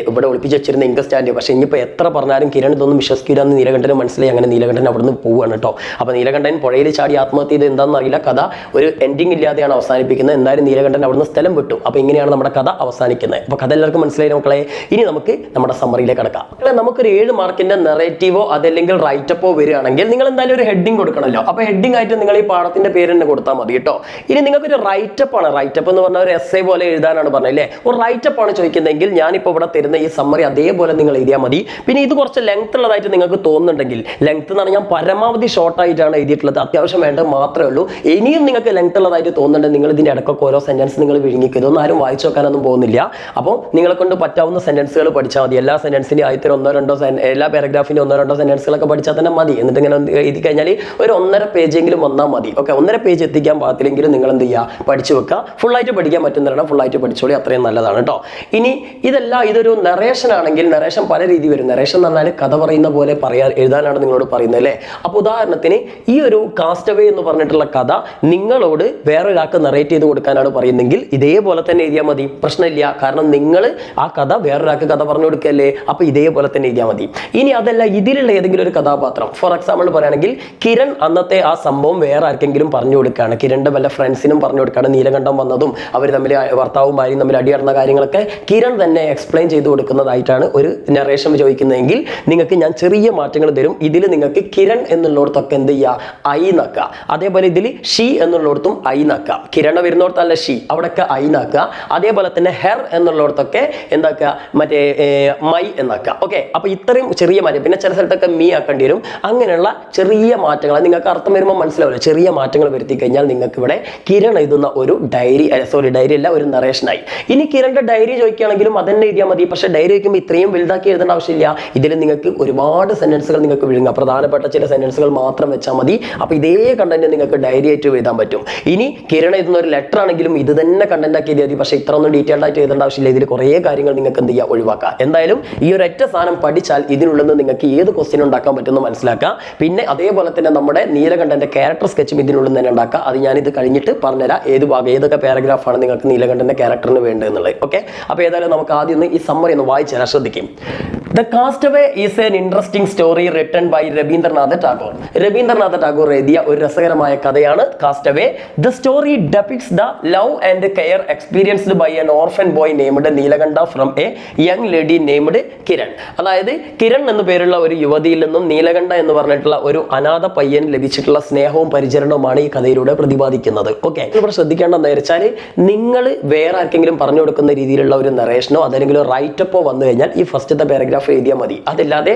ഇവിടെ ഒളിപ്പിച്ച് വെച്ചിരുന്ന ഇൻകം സ്റ്റാൻഡ് പക്ഷേ ഇനിയിപ്പോൾ എത്ര പറഞ്ഞാലും കിരൺ ഇതൊന്നും വിശ്വസിക്കില്ല എന്ന് നീലകണ്ഠന് മനസ്സിലായി. അങ്ങനെ നീലകണ്ഠൻ അവിടുന്ന് പോവുകയാണ് കേട്ടോ. അപ്പോൾ നീലകണ്ഠൻ പുഴയിൽ ചാടി ആത്മഹത്യ ചെയ്ത് എന്താണെന്ന് അറിയില്ല കഥ ഒരു എൻഡിങ് ഇല്ലാതെയാണ് അവസാനിപ്പിക്കുന്നത്. എന്തായാലും നീലകണ്ഠൻ അവിടുന്ന് സ്ഥലം വിട്ടു. അപ്പോൾ ഇങ്ങനെയാണ് നമ്മുടെ കഥ അവസാനിക്കുന്നത്. അപ്പോൾ കഥ എല്ലാവർക്കും മനസ്സിലായി മക്കളെ? ഇനി നമുക്ക് നമ്മുടെ സമ്മറിയിലേക്ക് കിടക്കാം. മക്കളെ നമുക്കൊരു ഏഴ് മാർക്കിന്റെ നെറേറ്റീവോ അതല്ലെങ്കിൽ റൈറ്റപ്പോ വരികയാണെങ്കിൽ നിങ്ങൾ എന്തായാലും ഒരു ഹെഡിങ് കൊടുക്കണമല്ലോ. അപ്പോൾ ഹെഡിങ് ആയിട്ട് നിങ്ങൾ ഈ പാഠത്തിന്റെ പേര് തന്നെ കൊടുത്താൽ മതി കേട്ടോ. ഇനി നിങ്ങൾക്കൊരു റൈറ്റപ്പ് ആണ്. റൈറ്റപ്പ് എന്ന് പറഞ്ഞാൽ ഒരു എസ് എ പോലെ എഴുതാനാണ് പറഞ്ഞത് അല്ലേ? ഒരു റൈറ്റപ്പ് ആണ് ചോദിക്കുന്നതെങ്കിൽ ഞാനിപ്പോൾ ഇവിടെ തരുന്ന ഈ സമ്മറി അതേപോലെ നിങ്ങൾ എഴുതിയാൽ മതി. പിന്നെ ഇത് കുറച്ച് ലെങ്ത് ഉള്ളതായിട്ട് നിങ്ങൾക്ക് തോന്നുന്നുണ്ടെങ്കിൽ ലെങ്ത് എന്നാണ് ഞാൻ പരമാവധി ഷോർട്ട് ആയിട്ടാണ് എഴുതിയിട്ടുള്ളത്. അത്യാവശ്യം വേണ്ട മാത്രമേ ഉള്ളൂ. ഇനിയും നിങ്ങൾക്ക് ലെങ്ത് ഉള്ളതായിട്ട് തോന്നുന്നുണ്ടെങ്കിൽ നിങ്ങൾ ഇതിന്റെ ഇടയ്ക്കൊക്കെ ഓരോ സെന്റൻസ് നിങ്ങൾ വിഴുങ്ങിക്കുക ഇതൊന്നും ആരും വായിച്ചു നോക്കാനൊന്നും പോകുന്നില്ല. അപ്പോൾ നിങ്ങളെ കൊണ്ട് പറ്റാവുന്ന സെന്റൻസുകൾ പഠിച്ചാൽ മതി. എല്ലാ സെന്റൻസിന്റെ ആദ്യത്തെ ഒന്നോ രണ്ടോ എല്ലാ പാരഗ്രാഫിന്റെ ഒന്നോ രണ്ടോ സെന്റൻസുകളൊക്കെ പഠിച്ചാൽ തന്നെ മതി. എന്നിട്ട് ഇങ്ങനെ എഴുതി കഴിഞ്ഞാൽ ഒരു ഒന്നര പേജെങ്കിലും വന്നാൽ മതി. ഓക്കെ ഒന്നര പേജ് എത്തിക്കാൻ പാകത്തിലെങ്കിലും നിങ്ങൾ എന്ത് ചെയ്യുക? പഠിച്ചു വെക്കുക. ഫുള്ളായിട്ട് പഠിക്കാൻ പറ്റുന്നവരാണ് ഫുള്ളായിട്ട് പഠിച്ചോളി. അത്രയും നല്ലതാണ് കേട്ടോ ഇനി ഇതല്ല ഇതൊരു നറേഷൻ ആണെങ്കിൽ നറേഷൻ പല രീതി വരും. നറേഷൻ എന്ന് പറഞ്ഞാൽ കഥ പറയുന്ന പോലെ പറയാൻ എഴുതാനാണ് നിങ്ങളോട് പറയുന്നത് അല്ലേ? അപ്പോൾ ഉദാഹരണത്തിന് ഈ ഒരു കാസ്റ്റവേ എന്ന് പറഞ്ഞിട്ടുള്ള കഥ നിങ്ങളോട് വേറൊരാൾക്ക് നറേറ്റ് ചെയ്ത് കൊടുക്കാനാണ് പറയുന്നതെങ്കിൽ ഇതേപോലെ തന്നെ എഴുതിയാൽ മതി. പ്രശ്നമില്ല. കാരണം നിങ്ങൾ ആ കഥ വേറൊരാൾക്ക് കഥ പറഞ്ഞു കൊടുക്കല്ലേ? അപ്പോൾ ഇതേപോലെ തന്നെ എഴുതിയാൽ മതി. ഇനി അതല്ല ഇതിലുള്ള ഏതെങ്കിലും ഒരു കഥാപാത്രം. ഫോർ എക്സാമ്പിൾ പറയുകയാണെങ്കിൽ കിരൺ അന്നത്തെ ആ സംഭവം വേറെ ആർക്കെങ്കിലും പറഞ്ഞു കൊടുക്കുകയാണ്. കിരണിന്റെ വല്ല ഫ്രണ്ട്സിനും പറഞ്ഞു കൊടുക്കുകയാണ്. നീലകണ്ഠം വന്നതും അവർ തമ്മിൽ ഭർത്താവും ഭാര്യയും തമ്മിൽ അടിയടന്ന കാര്യങ്ങളൊക്കെ കിരൺ തന്നെ എക്സ്പ്ലെയിൻ ചെയ്തു കൊടുക്കുന്നതായിട്ടാണ് ഒരു നറേഷൻ ചോദിക്കുന്നതെങ്കിൽ നിങ്ങൾക്ക് ഞാൻ ചെറിയ മാറ്റങ്ങൾ തരും. ഇതിൽ നിങ്ങൾക്ക് കിരൺ എന്നുള്ളിടത്തൊക്കെ എന്ത് ചെയ്യുക ഐ നക്കുക അതേപോലെ ഇതിൽ ഷീ എന്നുള്ളിടത്തും ഐ നക്കുക കിരണ വരുന്നിടത്തല്ല ഷീ അവിടെയൊക്കെ ഐ നക്കുക അതേപോലെ തന്നെ ഹെർ എന്നുള്ളിടത്തൊക്കെ എന്താക്കുക മറ്റേ മൈ എന്നാക്കുക ഓക്കെ അപ്പോൾ ഇത്രയും ചെറിയ മാറ്റം. പിന്നെ ചില സ്ഥലത്തൊക്കെ മീ ആക്കേണ്ടി വരും. അങ്ങനെയുള്ള ചെറിയ മാറ്റങ്ങൾ നിങ്ങൾക്ക് അർത്ഥം വരുമ്പോൾ മനസ്സിലാവില്ല? ചെറിയ മാറ്റങ്ങൾ വരുത്തി കഴിഞ്ഞാൽ നിങ്ങൾക്ക് ഇവിടെ കിരൺ എഴുതുന്ന ഒരു ഡയറി സോറി ഡയറി അല്ല ഒരു നറേഷനായി ഇനി കിരണിന്റെ ഡയറി ചോദിക്കുകയാണെങ്കിലും അതന്നെ എഴുതിയാൽ മതി. പക്ഷേ ഡയറി വയ്ക്കുമ്പോൾ ഇത്രയും വലുതാക്കി എഴുതേണ്ട ആവശ്യമില്ല. ഇതിൽ നിങ്ങൾക്ക് ഒരുപാട് സെന്റൻസുകൾ നിങ്ങൾക്ക് വിഴുങ്ങാം. പ്രധാനപ്പെട്ട ചില സെന്റൻസുകൾ മാത്രം വെച്ചാൽ മതി. അപ്പോൾ ഇതേ കണ്ടന്റ് നിങ്ങൾക്ക് ഡയറി ആയിട്ട് എഴുതാൻ പറ്റും. ഇനി കിരൺ എഴുതുന്ന ഒരു ലെറ്റർ ആണെങ്കിലും ഇത് തന്നെ കണ്ടന്റ് ആക്കി എഴുതിയാൽ മതി. പക്ഷേ ഇത്ര ഒന്നും ഡീറ്റെയിൽഡ് ആയിട്ട് എഴുതേണ്ട ആവശ്യമില്ല. ഇതിൽ കുറേ കാര്യങ്ങൾ നിങ്ങൾക്ക് എന്ത് ചെയ്യുക ഒഴിവാക്കുക എന്തായാലും ഈ ഒരു ഒറ്റ സാധനം പഠിച്ചാൽ ഇതിനുള്ളത് നിങ്ങൾക്ക് ഏത് ക്വസ്റ്റ്യൻ ഉണ്ടാക്കാൻ പറ്റുമെന്ന് മനസ്സിലാക്കാം. പിന്നെ അതേപോലെ തന്നെ നമ്മുടെ നീലകണ്ഠന്റെ ക്യാരക്ടർ സ്കെച്ചും ഇതിനുള്ളിൽ തന്നെ ഉണ്ടാക്കാം. അത് ഞാനിത് കഴിഞ്ഞിട്ട് പറഞ്ഞുതരാം. ഏത് ഭാഗം ഏതൊക്കെ പാരഗ്രാഫാണ് നിങ്ങൾക്ക് നീലകണ്ഠന്റെ ക്യാരക്ടറിന് വേണ്ടതെന്നുള്ളത് ഓക്കെ അപ്പോൾ ഏതായാലും നമുക്ക് ആദ്യം ഒന്ന് ഈ സമ്മറി ഒന്ന് വായിച്ചു തരാൻ ശ്രദ്ധിക്കും. The Castaway is an interesting story written by Rabindranath Tagore Rabindranath Tagore എഴുതിയ ഒരു രസകരമായ കഥയാണ് Castaway the story depicts the love and care experienced by an orphan boy named Neelakanta from a young lady named Kiran അതായത് കിരൺ എന്നു പേരുള്ള ഒരു യുവതിയിൽ നിന്നും നീലകണ്ഠ എന്ന് പറഞ്ഞിട്ടുള്ള ഒരു അനാഥ പയ്യൻ ലഭിച്ചിട്ടുള്ള സ്നേഹവും പരിചരണവുമാണ് ഈ കഥയിലൂടെ പ്രതിപാദിക്കുന്നത്. ഓക്കെ ഇവിടെ ശ്രദ്ധിക്കേണ്ടതെന്ന് വെച്ചാൽ നിങ്ങൾ വേറെ ആർക്കെങ്കിലും പറഞ്ഞു കൊടുക്കുന്ന രീതിയിലുള്ള ഒരു നറേഷനോ അതല്ലെങ്കിൽ റൈറ്റപ്പോ വന്നു കഴിഞ്ഞാൽ ഈ ഫസ്റ്റത്തെ പാരഗ്രാഫ് എഴുതിയാൽ മതി. അതല്ലാതെ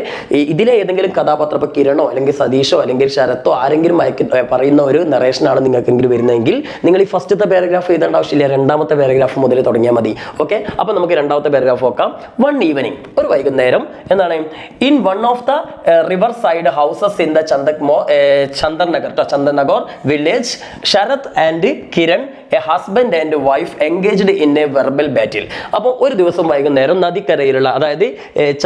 ഇതിലെ ഏതെങ്കിലും കഥാപാത്രം കിരണോ അല്ലെങ്കിൽ സതീഷോ അല്ലെങ്കിൽ ശരത്തോ ആരെങ്കിലും അയക്ക പറയുന്ന ഒരു നറേഷനാണ് നിങ്ങൾക്കെങ്കിലും വരുന്നതെങ്കിൽ നിങ്ങൾ ഈ ഫസ്റ്റത്തെ പാരഗ്രാഫ് എഴുതേണ്ട ആവശ്യമില്ല രണ്ടാമത്തെ പാരഗ്രാഫ് മുതൽ തുടങ്ങിയാൽ മതി. ഓക്കെ അപ്പോൾ നമുക്ക് രണ്ടാമത്തെ പാരഗ്രാഫ് നോക്കാം. വൺ ഈവനിങ് ഒരു വൈകുന്നേരം എന്താണ് in one of the riverside houses in the Chandak മോ Chandan Nagar Chandar Nagar village Sarat and Kiran a husband and wife engaged in a verbal battle അപ്പോൾ ഒരു ദിവസം വൈകുന്നേരം നദിക്കരയിലുള്ള അതായത്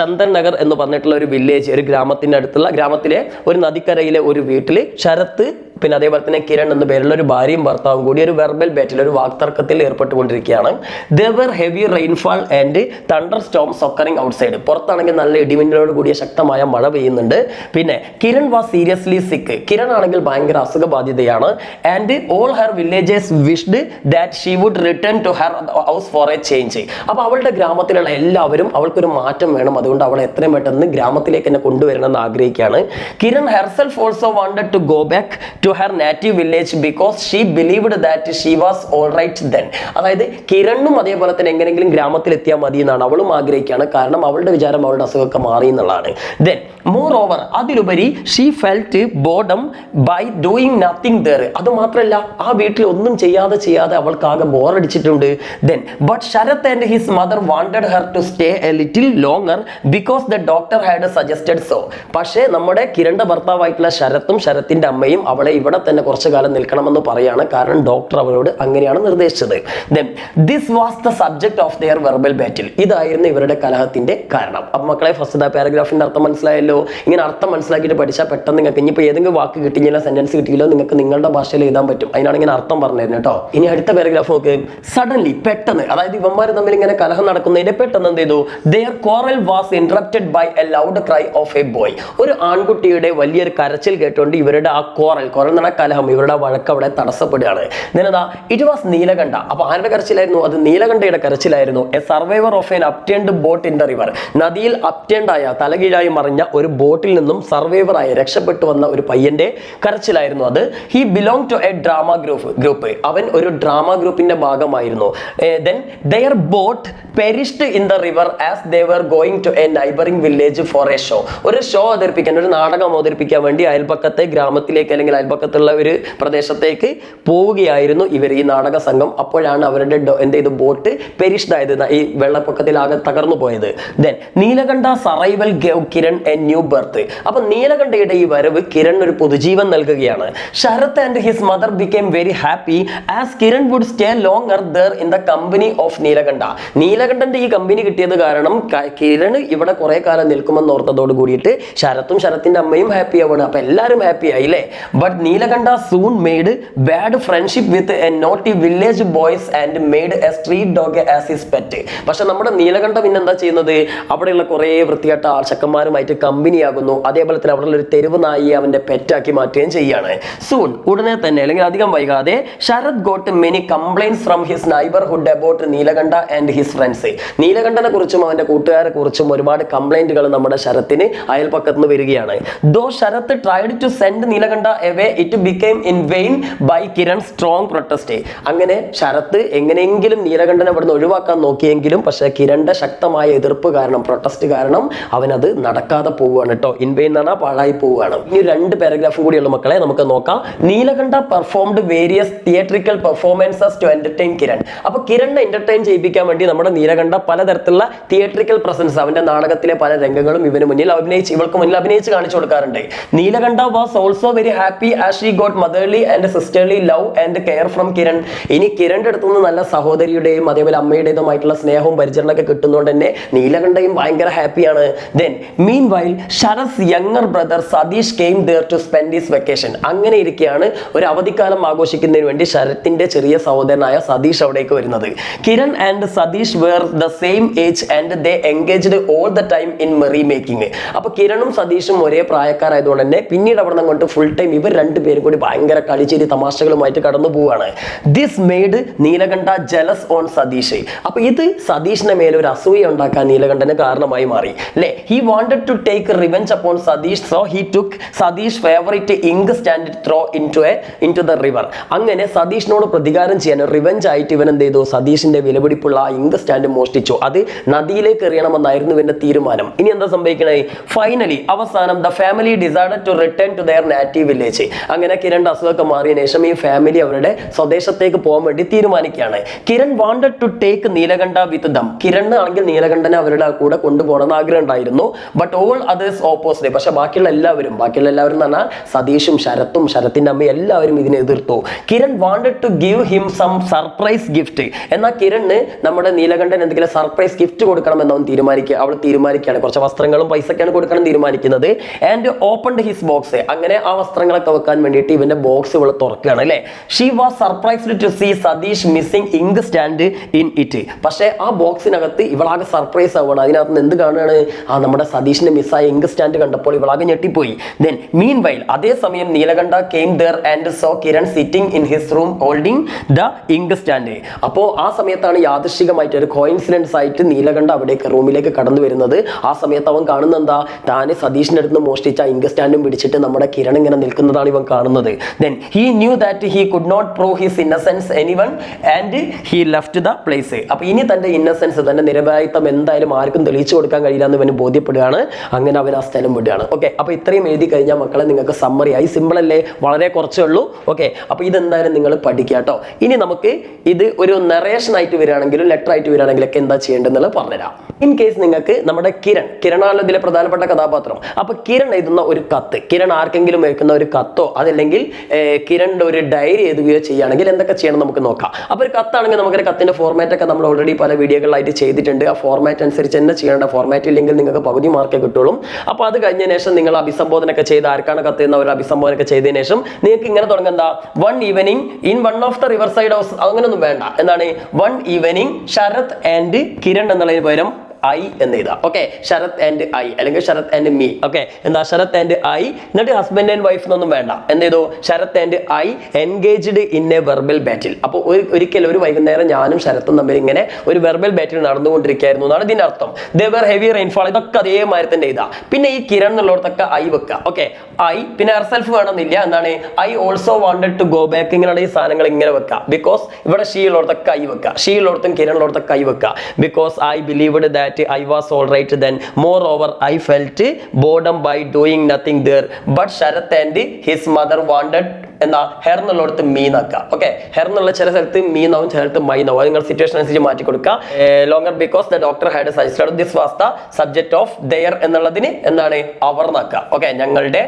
ചന്ദൻ നഗർ എന്ന് പറഞ്ഞിട്ടുള്ള ഒരു വില്ലേജ് ഒരു ഗ്രാമത്തിന്റെ അടുത്തുള്ള ഗ്രാമത്തിലെ ഒരു നദിക്കരയിലെ ഒരു വീട്ടിൽ ശരത്ത് പിന്നെ അതേപോലെ തന്നെ കിരൺ എന്ന പേരുള്ള ഒരു ഭാര്യയും ഭർത്താവും കൂടി ഒരു വെർബൽ ബാറ്റിൽ ഒരു വാക്തർക്കത്തിൽ ഏർപ്പെട്ടുകൊണ്ടിരിക്കുകയാണ്. There heavy rainfall and thunder storm occurring outside പുറത്താണെങ്കിൽ നല്ല ഇടിമിന്നലോട് കൂടിയ ശക്തമായ മഴ പെയ്യുന്നുണ്ട്. പിന്നെ കിരൺ വാ സീരിയസ്ലി സിക്ക് കിരൺ ആണെങ്കിൽ ഭയങ്കര അസുഖബാധിതയാണ്. And all her villages wished that she would return to her house for a change അപ്പോൾ അവളുടെ ഗ്രാമത്തിലുള്ള എല്ലാവരും അവൾക്കൊരു മാറ്റം വേണം. അതുകൊണ്ട് അവളെ എത്രയും പെട്ടെന്ന് ഗ്രാമത്തിലേക്ക് തന്നെ കൊണ്ടുവരണം എന്ന് ആഗ്രഹിക്കുകയാണ്. Kiran herself also wanted to go back to her native village because she believed that she was all right then അതായത് കിരണും അതേപോലെ തന്നെ എങ്ങനെയെങ്കിലും ഗ്രാമത്തിൽ എത്തിയാൽ മതി എന്നാണ് അവളും ആഗ്രഹിക്കുകയാണ്. കാരണം അവളുടെ വിചാരം അവളുടെ അസുഖമൊക്കെ മാറി എന്നുള്ളതാണ്. ദെൻ മോർ ഓവർ അതിലുപരി she felt boredom by doing nothing there അത് മാത്രമല്ല ആ വീട്ടിൽ ഒന്നും ചെയ്യാതെ ചെയ്യാതെ അവൾക്ക് ആകെ ബോറടിച്ചിട്ടുണ്ട് then but Sarat and his mother wanted her to stay a little longer because the doctor had suggested so പക്ഷേ നമ്മുടെ കിരണ്ട ഭർത്താവായിട്ടുള്ള ശരത്തും ശരത്തിന്റെ അമ്മയും അവളെ ഇവിടെ തന്നെ കുറച്ചു കാലം നിൽക്കണമെന്ന് പറയാണ്. കാരണം ഡോക്ടർ അവരോട് അങ്ങനെയാണ് നിർദ്ദേശിച്ചത്. Then this was the subject of their verbal battle ഇതായിരുന്നു ഇവരുടെ കലഹത്തിന്റെ കാരണം. അപ്പം മക്കളെ ഫസ്റ്റ് ദ പാരഗ്രാഫിന്റെ അർത്ഥം മനസ്സിലായല്ലോ. ഇങ്ങനെ അർത്ഥം മനസ്സിലാക്കിയിട്ട് പഠിച്ചാൽ പെട്ടെന്ന് നിങ്ങൾക്ക് ഇനിയിപ്പോൾ ഏതെങ്കിലും വാക്ക് കിട്ടിയില്ല സെന്റൻസ് കിട്ടിയില്ലോ നിങ്ങൾക്ക് നിങ്ങളുടെ ഭാഷയിൽ എഴുതാൻ പറ്റും. അതിനാണ് ഇങ്ങനെ അർത്ഥം പറഞ്ഞു തരുന്നത് കേട്ടോ. ഇനി അടുത്ത പാരഗ്രാഫ് നോക്ക്. സഡൻലി പെട്ടെന്ന് അതായത് ഇവന്മാർ തമ്മിൽ ഇങ്ങനെ കലഹം നടക്കുന്നതിന് പെട്ടെന്ന് എന്ത് ചെയ്തു? Their quarrel was interrupted by a loud cry of a boy ഒരു ആൺകുട്ടിയുടെ വലിയൊരു കരച്ചിൽ കേട്ടുകൊണ്ട് ഇവരുടെ ആ കോറൽ കോറൽ എന്ന് കലഹം ഇവരുടെ വഴക്ക് അവിടെ തടസ്സപ്പെടുകയാണ്. ഇതിനെന്താ ഇറ്റ് വാസ് നീലകണ്ഠ. അപ്പൊ ആരുടെ കരച്ചിലായിരുന്നു? അത് നീലകണ്ഠയുടെ കരച്ചിലായിരുന്നു. A survivor of an upturned boat in the river നദിയിൽ അപ്റ്റേൺഡായ തലകീഴായി മറിഞ്ഞ ഒരു ബോട്ടിൽ നിന്നും സർവൈവറായി രക്ഷപ്പെട്ടു വന്ന ഒരു പയ്യന്റെ കരച്ചിലായിരുന്നു അത്. He belong to a drama group group അവൻ ഒരു ഡ്രാമ ഗ്രൂപ്പിന്റെ ഭാഗമായിരുന്നു. Then their boat perished in the river as they were going to a neighbouring village for a show ഒരു ഷോ അവതരിപ്പിക്കാൻ ഒരു നാടകം അവതരിപ്പിക്കാൻ വേണ്ടി അയൽപക്കത്തെ ഗ്രാമത്തിലേക്ക് അല്ലെങ്കിൽ അയൽപക്കത്തുള്ള ഒരു പ്രദേശത്തേക്ക് പോവുകയായിരുന്നു ഇവർ ഈ നാടക സംഘം. അപ്പോഴാണ് അവരുടെ എന്ത് ചെയ്ത്? ബോട്ട് പെരിഷ്ഡ് ആയത്. വെള്ളപ്പൊക്കത്തിൽ ഈ വെള്ളപ്പൊക്കത്തിലാകെ തകർന്നു പോയത് then Neelakanta survival gave Kiran a new birth. അപ്പൊ നീലകണ്ഠയുടെ ഈ വരവ് കിരൺ ഒരു പുതുജീവൻ നൽകുകയാണ്. Sarat and his mother became very happy as Kiran would stay longer there in the company of Neelakanta നീലകണ്ഠന്റെ ഈ കമ്പനി കിട്ടിയത് കാരണം കിരൺ ഇവിടെ കുറെ കാലം നിൽക്കുമെന്ന് ഓർത്തതോട് കൂടിയിട്ട് ശരത്തും ശരത്തിന്റെ അമ്മയും ഹാപ്പി ആവുകയാണ്. അപ്പൊ എല്ലാവരും ഹാപ്പി ആയി അല്ലേ but Neelakanta soon made bad friendship with a naughty village boys and made a street dog as his pet പക്ഷെ നമ്മുടെ നീലകണ്ഠ പിന്നെ എന്താ ചെയ്യുന്നത്? അവിടെയുള്ള കുറേ വൃത്തികെട്ട ആൾ ചെക്കന്മാരുമായിട്ട് കമ്പനിയാകുന്നു. അതേപോലെ തന്നെ അവിടെയുള്ള ഒരു തെരുവ് നായിയെ അവന്റെ പെറ്റാക്കി മാറ്റുകയും ചെയ്യാണ് സൂൺ ഉടനെ തന്നെ അല്ലെങ്കിൽ അധികം വൈകാതെ Sarat got many complaints from his neighbourhood about Neelakanta and his friends നീലകണ്ഠനെ കുറിച്ചും അവന്റെ കൂട്ടുകാരെ കുറിച്ചും ഒരുപാട് കംപ്ലൈന്റുകൾ നമ്മുടെ ശരത്തിന് അയൽപ്പക്കത്ത് നിന്ന് വരികയാണ്. Though Sarat tried to send Neelakanta away it became in vain by Kiran strong protest അങ്ങനെ ശരത്ത് എങ്ങനെയെങ്കിലും നീലകണ്ഠനെ അവിടുന്ന് ഒഴിവാക്കാൻ നോക്കിയെങ്കിലും പക്ഷേ കിരണിന്റെ ശക്തമായ എതിർപ്പ് കാരണം പ്രൊട്ടസ്റ്റ് കാരണം അവനത് നടക്കാതെ പോവുകയാണ് കേട്ടോ. ഇൻവെയിൻ എന്ന് പറഞ്ഞാൽ പാഴായി പോവുകയാണ്. ഇനി രണ്ട് പാരഗ്രാഫും കൂടിയുള്ള മക്കളെ നമുക്ക് നോക്കാം. Neelakanta performed various theatrical performances to entertain Kiran. അപ്പൊ കിരണിനെ എന്റർടൈൻ ചെയ്യിപ്പിക്കാൻ വേണ്ടി നമ്മുടെ നീലകണ്ഠ പലതരത്തിലുള്ള തിയേറ്ററിക്കൽ പ്രസൻസ് അവന്റെ നാടകത്തിലെ പല രംഗങ്ങളും ഇവന് മുന്നിൽ അഭിനയിച്ച് ഇവൾക്ക് മുന്നിൽ അഭിനയിച്ച് കാണിച്ചു കൊടുക്കാറുണ്ട്. Neelakanta was also very happy as she got motherly and sisterly love and care from Kiran. ഇനി കിരണിന്റെ അടുത്തു നിന്ന് നല്ല സഹോദരിയുടെയും അതേപോലെ അമ്മയുടേതുമായിട്ടുള്ള സ്നേഹവും പരിചരണമൊക്കെ കിട്ടുന്നതുകൊണ്ട് തന്നെ നീലകണ്ഠയും ഭയങ്കര ഹാപ്പിയാണ് then meanwhile Sarat's younger brother Satish came there to spend his vacation അങ്ങനെ ഇരിക്കുകയാണ് ഒരു അവധിക്കാലം ആഘോഷിക്കുന്നതിന് വേണ്ടി ശരത്തിന്റെ ചെറിയ സഹോദരനായ സതീഷ് അവിടേക്ക് വരുന്നത്. Kiran and Satish were the same age and they engaged all the time in merry making അപ്പൊ കിരണും സതീഷും ഒരേ പ്രായക്കാരായതുകൊണ്ട് തന്നെ പിന്നീട് അവിടെ നിന്ന് കൊണ്ട് ഫുൾ ടൈം ഇവർ രണ്ടുപേരും കൂടി ഭയങ്കര കളിച്ചേരി തമാശകളുമായിട്ട് കടന്നു പോവുകയാണ് this made Neelakanta jealous on Satish. അപ്പൊ ഇത് സതീഷിന്റെ മേലെ ഒരു അസൂയ ഉണ്ടാക്കാൻ നീലകണ്ഠന് കാരണമായി മാറി. അല്ലെ? He wanted to take revenge upon Satish so he took Satish favourite ink stand throw in to a in to the river അങ്ങനെ സതീഷിനോട് പ്രതികാരം ചെയ്യാൻ റിവെഞ്ച് ആയിട്ട് ഇവൻ എന്ത് ചെയ്തു? സതീഷിന്റെ വിലപിടിപ്പുള്ള ആ ഇങ്ക് സ്റ്റാൻഡ് മോഷ്ടിച്ചു. അത് നദിയിലേക്ക് എറിയണമെന്നായിരുന്നു ഇവന്റെ തീരുമാനം. ഇനി എന്താ സംഭവിക്കണേ? ഫൈനലി അവസാനം the family decide to return to their native village അങ്ങനെ കിരൺ അസുഖമൊക്കെ മാറിയ ശേഷം ഈ ഫാമിലി അവരുടെ സ്വദേശത്തേക്ക് പോകാൻ വേണ്ടി തീരുമാനിക്കുകയാണ്. Kiran wanted to take Neelakanta with them Kiran ആണെങ്കിൽ നീലകണ്ഠനെ അവരുടെ കൂടെ കൊണ്ടുപോകണമെന്ന് ആഗ്രഹം ഉണ്ടായിരുന്നു. ബട്ട് ഓൾ അതേഴ്സ് ഓപ്പോസിറ്റ് പക്ഷെ ബാക്കിയുള്ള എല്ലാവരും ബാക്കിയുള്ള എല്ലാവരും എന്ന് പറഞ്ഞാൽ സതീഷും ശരത്തും ശരത്തിന്റെ അമ്മയും എല്ലാവരും ഇതിനെ എതിർത്തു. Kiran wanted to give him some surprise gift എന്നാൽ കിരണ് നമ്മുടെ നീലകണ്ഠൻ എന്തെങ്കിലും സർപ്രൈസ് ഗിഫ്റ്റ് കൊടുക്കണം എന്ന് അവൻ തീരുമാനിക്കുക അവൾ തീരുമാനിക്കുകയാണ്. കുറച്ച് വസ്ത്രങ്ങളും പൈസയൊക്കെയാണ് കൊടുക്കണം തീരുമാനിക്കുന്നത്. ആൻഡ് ഓപ്പൺ ഹിസ് ബോക്സ് അങ്ങനെ ആ വസ്ത്രങ്ങളൊക്കെ വെക്കാൻ വേണ്ടിയിട്ട് ഇവന്റെ ബോക്സ് ഇവൾ തുറക്കുകയാണ് അല്ലേ? She was surprised to see Satish missing ink stand in it പക്ഷേ ആ ബോക്സിനകത്ത് ഇവളാകെ സർപ്രൈസ് ആവുകയാണ്. അതിനകത്ത് നിന്ന് എന്ത് കാണുകയാണ്? ആ നമ്മുടെ സതീഷിന്റെ മിസ്സായ ഇങ്ക് സ്റ്റാൻഡ് കണ്ടപ്പോൾ ഇവളാകെ ഞെട്ടിപ്പോയി. ദെൻ മീൻ വൈൽ അതേസമയം Neelakanta came there and saw Kiran sitting in his room holding the ink stand അപ്പോൾ ആ സമയത്താണ് യാദൃശികമായിട്ട് ഒരു കോയിൻസിഡൻസ് ആയിട്ട് നീലകണ്ഠ അവിടേക്ക് റൂമിലേക്ക് കടന്നു വരുന്നത്. ആ സമയത്ത് അവൻ കാണുന്ന എന്താ? താന് സതീഷിന്റെ അടുത്ത് മോഷ്ടിച്ച ഇങ്ക് സ്റ്റാൻഡും പിടിച്ചിട്ട് നമ്മുടെ കിരൺ ഇങ്ങനെ നിൽക്കുന്നതാണ് ഇവൻ കാണുന്നത്. Then he knew that he could not prove his innocence anyone and he left the place അപ്പൊ ഇനി തന്റെ ഇന്നസെൻസ് തന്റെ നിരപരാധിത്വം എന്തായാലും ആർക്കും തെളിയിച്ചു കൊടുക്കാൻ കഴിയില്ല എന്ന് ഇവന് ബോധ്യപ്പെടുകയാണ്. അവൻ ആ സ്ഥലം വിടുകയാണ്. ഓക്കെ അപ്പൊ ഇത്രയും എഴുതി കഴിഞ്ഞാൽ മക്കളെ നിങ്ങൾക്ക് സമ്മറി ആയി. സിമ്പിൾ അല്ലേ? വളരെ കുറച്ചേ ഉള്ളൂ. ഓക്കെ അപ്പൊ ഇതെന്തായാലും നിങ്ങൾ പഠിക്കുക കേട്ടോ ഇനി നമുക്ക് ഇത് ഒരു നറേഷൻ ആയിട്ട് വരികയാണെങ്കിലും ലെറ്റർ ആയിട്ട് വരികയാണെങ്കിലൊക്കെ എന്താ ചെയ്യേണ്ടതെന്നുള്ളത് പറഞ്ഞുതരാം. ഇൻ കേസ് നിങ്ങൾക്ക് നമ്മുടെ കിരൺ കിരണാണല്ലോ ഇതിലെ പ്രധാനപ്പെട്ട കഥാപാത്രം. അപ്പൊ കിരൺ എഴുതുന്ന ഒരു കത്ത് കിരൺ ആർക്കെങ്കിലും എഴുതുന്ന ഒരു കത്തോ അതല്ലെങ്കിൽ കിരണിന്റെ ഒരു ഡയറി എഴുതുകയോ ചെയ്യുകയാണെങ്കിൽ എന്തൊക്കെ ചെയ്യണം നമുക്ക് നോക്കാം. അപ്പൊ ഒരു കത്താണെങ്കിൽ നമുക്കൊരു കത്തിന്റെ ഫോർമാറ്റ് ഒക്കെ നമ്മൾ ഓൾറെഡി പല വീഡിയോകളിലായിട്ട് ചെയ്തിട്ടുണ്ട്. ആ ഫോർമാറ്റ് അനുസരിച്ച് തന്നെ ചെയ്യേണ്ട ഫോർമാറ്റ് ഇല്ലെങ്കിൽ നിങ്ങൾക്ക് പകുതി മാർക്കേ കിട്ടുള്ളൂ. അപ്പൊ അത് കഴിഞ്ഞ ശേഷം നിങ്ങൾ അഭിസംബോധന ഒക്കെ ചെയ്ത് ആർക്കാണ് കത്ത് എന്ന ഒരു അഭിസംബോധന ഒക്കെ ചെയ്തതിനു ശേഷം നിങ്ങൾക്ക് ഇങ്ങനെ തുടങ്ങും. എന്താ? One evening in one of the riverside house അങ്ങനെയൊന്നും വേണ്ട. എന്താണ്? One evening Sarat and Kiran എന്നുള്ളതിന് പകരം ഐ എന്ന് എഴുതാം. ഓക്കെ ശരത് ആൻഡ് ഐ അല്ലെങ്കിൽ ശരത് ആൻഡ് മീ ഓക്കെ എന്താ ശരത് ആൻഡ് ഐ എന്നിട്ട് ഹസ്ബൻഡ് ആൻഡ് വൈഫ് എന്നൊന്നും വേണ്ട. എന്ത് ചെയ്തു? Sarat and I engaged in a verbal battle അപ്പോൾ ഒരു ഒരിക്കലും ഒരു വൈകുന്നേരം ഞാനും ശരത്തും തമ്മിൽ ഇങ്ങനെ ഒരു വെർബൽ ബാറ്റിൽ നടന്നുകൊണ്ടിരിക്കുകയായിരുന്നു എന്നാണ് ഇതിന്റെ അർത്ഥം. ദർ ഹെവി റെയിൻഫോൾ ഇതൊക്കെ അതേമാതിരി തന്നെ എഴുതാം. പിന്നെ ഈ കിരൺ എന്നുള്ളിടത്തൊക്കെ ഐ വെക്കുക. ഓക്കെ ഐ പിന്നെ സെൽഫ് വേണമെന്നില്ല. എന്താണ്? I also wanted to go back ഇങ്ങനെയുള്ള ഈ സാധനങ്ങൾ ഇങ്ങനെ വെക്കുക. ബിക്കോസ് ഇവിടെ ഷീ ഉള്ളിടത്തൊക്കെ ഐ വെക്കുക. ഷീ ഉള്ളവർത്തും കിരൺ ഉള്ളിടത്തൊക്കെ ഐ വെക്കുക. Because I believed that I was all right then moreover I felt boredom by doing nothing there but Sarat and his mother wanted എന്താ ഹെർ അടുത്ത് മീനാക്കുക ഓക്കെ ഹെർ എന്നുള്ള ചില സ്ഥലത്ത് മീനാവും ചില സ്ഥലത്ത് മൈനാവും. നിങ്ങൾ സിറ്റുവേഷൻ അനുസരിച്ച് മാറ്റി കൊടുക്കുക. Longer because the doctor had suggested this was the subject of their എന്നുള്ളതിന് എന്താണ്? അവർ നാക്കുക ഓക്കെ ഞങ്ങളുടെ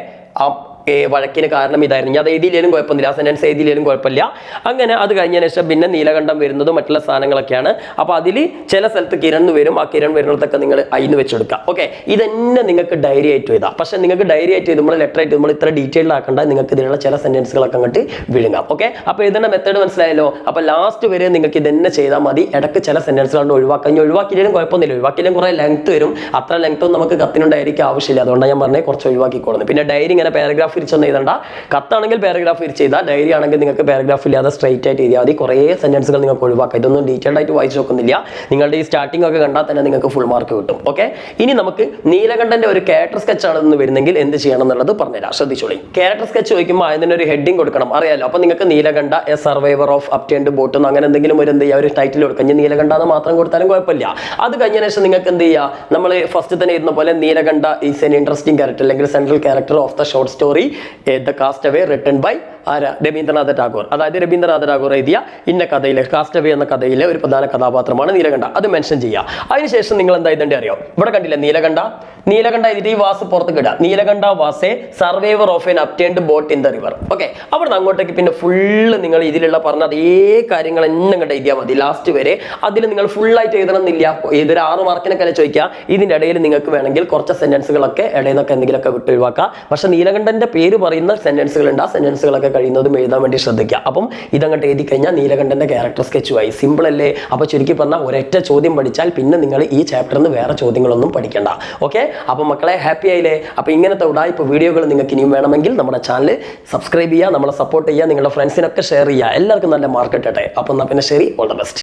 ഏ, വഴക്കിന് കാരണം ഇതായിരുന്നു. ഞാൻ അത് എഴുതിയില്ലേലും കുഴപ്പമൊന്നുമില്ല ആ സെന്റൻസ് എഴുതിയില്ലേലും കുഴപ്പമില്ല. അങ്ങനെ അത് കഴിഞ്ഞതിന് ശേഷം പിന്നെ നീലകണ്ഠം വരുന്നതും മറ്റുള്ള സാധനങ്ങളൊക്കെയാണ്. അപ്പോൾ അതിൽ ചില സ്ഥലത്ത് കിരൺ വരും. ആ കിരൺ വരുന്നിടത്തൊക്കെ നിങ്ങൾ അയിന്ന് വെച്ചെടുക്കുക. ഓക്കെ ഇതന്നെ നിങ്ങൾക്ക് ഡയറി ആയിട്ട് എഴുതാം. പക്ഷെ നിങ്ങൾക്ക് ഡയറി ആയിട്ട് എഴുതുമ്പോൾ ലെറ്റർ ആയിട്ട് നമ്മൾ ഇത്ര ഡീറ്റെയിൽഡ് ആക്കേണ്ട. നിങ്ങൾക്ക് ഇതിനുള്ള ചില സെന്റൻസുകളൊക്കെ അങ്ങോട്ട് വിഴുങ്ങാം. ഓക്കെ അപ്പോൾ എഴുതുന്ന മെത്തേഡ് മനസ്സിലായല്ലോ? അപ്പോൾ ലാസ്റ്റ് വരെ നിങ്ങൾക്ക് ഇതന്നെ ചെയ്താൽ മതി. ഇടയ്ക്ക് ചില സെന്റൻസുകളുണ്ട് ഒഴിവാക്കാം. ഇനി ഒഴിവാക്കിയില്ലെങ്കിലും കുഴപ്പമൊന്നുമില്ല. ഒഴിവാക്കിയാലും കുറേ ലെങ്ത് വരും. അത്ര ലെങ്ത്തും നമുക്ക് കത്തിനുണ്ടായിരിക്കും ആവശ്യമില്ല. അതുകൊണ്ടാണ് ഞാൻ പറഞ്ഞത് കുറച്ച് ഒഴിവാക്കിക്കോളുന്നത് പിന്നെ ഡയറി ഇങ്ങനെ പാരഗ്രാഫ് തിരിച്ചൊന്നും എഴുതണ്ട. കത്താണെങ്കിൽ പാരഗ്രാഫ് തിരിച്ച് ചെയ്താൽ ഡയറി ആണെങ്കിൽ നിങ്ങൾക്ക് പാരഗ്രാഫ് ഇല്ലാതെ സ്ട്രൈറ്റ് ആയിട്ട് എഴുതിയാൽ മതി. കുറേ സെന്റൻസുകൾ നിങ്ങൾക്ക് ഒഴിവാക്കാം. ഇതൊന്നും ഡീറ്റെയിൽഡ് ആയിട്ട് വായിച്ചു നോക്കുന്നില്ല. നിങ്ങളുടെ ഈ സ്റ്റാർട്ടിംഗ് ഒക്കെ കണ്ടാൽ തന്നെ നിങ്ങൾക്ക് ഫുൾ മാർക്ക് കിട്ടും. ഓക്കെ ഇനി നമുക്ക് നീലകണ്ഠന്റെ ഒരു ക്യാരക്ടർ സ്കെച്ച് ആണെന്ന് വരുന്നെങ്കിൽ എന്ത് ചെയ്യണം എന്നുള്ളത് പറഞ്ഞുതരാം. ശ്രദ്ധിച്ചോളി. ക്യാരക്ടർ സ്കെച്ച് ചോദിക്കുമ്പോൾ അതിന് ഒരു ഹെഡിങ് കൊടുക്കണം. അറിയാലോ? അപ്പോൾ നിങ്ങൾക്ക് Neelakanta a survivor of upturned boat അങ്ങനെ എന്തെങ്കിലും ഒരു എന്ത് ചെയ്യുക ഒരു ടൈറ്റിൽ കൊടുക്കുക ഇനി നീലകണ്ഠ എന്ന് മാത്രം കൊടുത്താലും കുഴപ്പമില്ല. അത് കഴിഞ്ഞ ശേഷം നിങ്ങൾക്ക് എന്ത് ചെയ്യുക നമ്മൾ ഫസ്റ്റ് തന്നെ ഇരുന്ന പോലെ Neelakanta is an interesting character അല്ലെങ്കിൽ central character of the short story the Castaway written by ആരാ? രവീന്ദ്രനാഥ ടാഗോർ. അതായത് രവീന്ദ്രനാഥ ടാഗോർ എഴുതിയ ഇന്ന കഥയിലെ കാസ്റ്റവേ എന്ന കഥയിലെ ഒരു പ്രധാന കഥാപാത്രമാണ് നീലകണ്ഠ. അത് മെൻഷൻ ചെയ്യുക അതിനുശേഷം നിങ്ങൾ എന്താ ഇതേണ്ടി അറിയോ? ഇവിടെ കണ്ടില്ല നീലകണ്ഠ? നീലകണ്ഠ ഈ വാസ് പുറത്ത് കിട Neelakanta was a survivor of an upturned boat in the river okay അവിടെ അങ്ങോട്ടേക്ക് പിന്നെ ഫുള്ള് നിങ്ങൾ ഇതിലുള്ള പറഞ്ഞ അതേ കാര്യങ്ങൾ എന്നെ കണ്ട് എഴുതിയാൽ മതി. ലാസ്റ്റ് വരെ അതിൽ നിങ്ങൾ ഫുള്ളായിട്ട് എഴുതണം എന്നില്ല. ഇതൊരു ആറ് മാർക്കിനൊക്കെ ചോദിക്കുക? ഇതിന്റെ ഇടയിൽ നിങ്ങൾക്ക് വേണമെങ്കിൽ കുറച്ച് സെന്റൻസുകളൊക്കെ ഇടയിൽ നിന്നൊക്കെ എന്തെങ്കിലുമൊക്കെ വിട്ട് പക്ഷേ നീലകണ്ഠന്റെ പേര് പറയുന്ന സെന്റൻസുകളുണ്ട് ആ സെന്റൻസുകളൊക്കെ കഴിയുന്നതും എഴുതാൻ വേണ്ടി ശ്രദ്ധിക്കുക. അപ്പം ഇതങ്ങോട്ട് എഴുതി കഴിഞ്ഞാൽ നീലകണ്ഠന്റെ ക്യാരക്ടർ സ്കെച്ചുമായി സിമ്പിൾ അല്ലേ? അപ്പോൾ ചുരുക്കി പറഞ്ഞാൽ ഒരൊറ്റ ചോദ്യം പഠിച്ചാൽ പിന്നെ നിങ്ങൾ ഈ ചാപ്റ്ററിൽ നിന്ന് വേറെ ചോദ്യങ്ങളൊന്നും പഠിക്കണ്ട. ഓക്കെ അപ്പം മക്കളെ ഹാപ്പി ആയില്ലേ? അപ്പോൾ ഇങ്ങനത്തെ ഉടായ്പ വീഡിയോകൾ നിങ്ങൾക്ക് ഇനിയും വേണമെങ്കിൽ നമ്മുടെ ചാനൽ സബ്സ്ക്രൈബ് ചെയ്യുക നമ്മളെ സപ്പോർട്ട് ചെയ്യുക നിങ്ങളുടെ ഫ്രണ്ട്സിനൊക്കെ ഷെയർ ചെയ്യുക. എല്ലാവർക്കും നല്ല മാർക്ക് കിട്ടട്ടെ അപ്പം എന്നാൽ പിന്നെ ശരി ഓൾ ദ ബെസ്റ്റ്